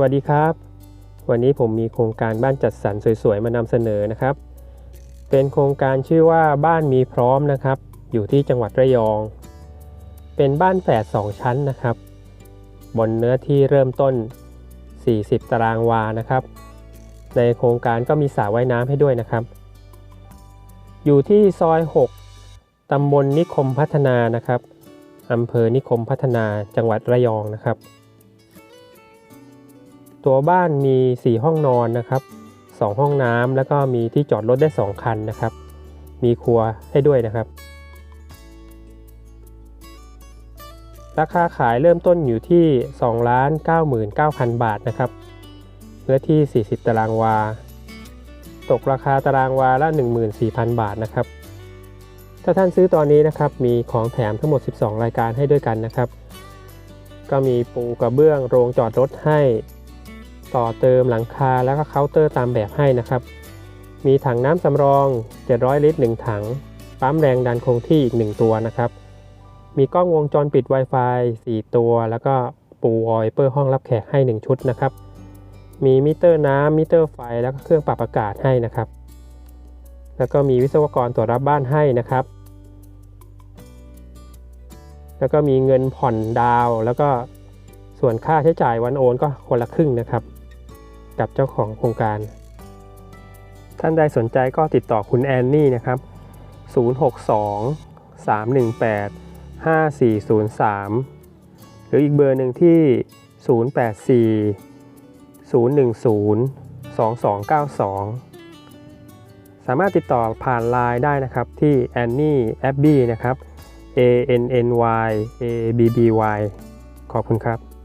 วัสดีครับ วันนี้ผมมีโครงการบ้านจัดสรรสวยๆ มานำเสนอนะครับ เป็นโครงการชื่อว่าบ้านมีพร้อมนะครับ อยู่ที่จังหวัดระยอง เป็นบ้านแฝด2ชั้นนะครับ บนเนื้อที่เริ่มต้น 40 ตารางวานะครับ ในโครงการก็มีสระว่ายน้ำให้ด้วยนะครับ อยู่ที่ซอย 6 ตำบลนิคมพัฒนานะครับอำเภอนิคมพัฒนาจังหวัดระยองนะครับ ตัวบ้านมี 4 ห้องนอนนะครับ 2 ห้องน้ำแล้วก็มีที่จอดรถได้ 2 คันนะครับ มีครัวให้ด้วยนะครับ ราคาขายเริ่มต้นอยู่ที่ 2 ล้าน99,000 บาทนะครับเนื้อที่ 40 ตารางวา ตกราคาตารางวาละ 14,000 บาทนะครับ ถ้าท่านซื้อตอนนี้นะครับ มีของแถมทั้งหมด 12 รายการให้ด้วยกันนะครับ ก็มีปูกระเบื้องโรงจอดรถให้ ต่อเติมหลังคาแล้วก็เคาน์เตอร์ตามแบบให้นะครับ มีถังน้ำสำรอง 700 ลิตร 1 ถัง ปั๊มแรงดันคงที่อีก 1 ตัวนะครับ มีกล้องวงจรปิด Wi-Fi 4 ตัว แล้วก็ปูออยเปอร์ห้องรับแขกให้ 1 ชุดนะครับ มีมิเตอร์น้ำมิเตอร์ไฟ แล้วก็เครื่องปรับอากาศให้นะครับ แล้วก็มีวิศวกรตรวจรับบ้านให้นะครับ แล้วก็มีเงินผ่อนดาวแล้วก็ส่วนค่าใช้จ่ายวันโอนก็คนละครึ่งนะครับ กับเจ้าของโครงการ ท่านใดสนใจก็ติดต่อคุณแอนนี่นะครับ 062 318 5403 หรืออีกเบอร์หนึ่งที่ 084 010 2292 สามารถติดต่อผ่านไลน์ได้นะครับที่ Annie a b b y นะครับ A N N Y A B B Y ขอบคุณครับ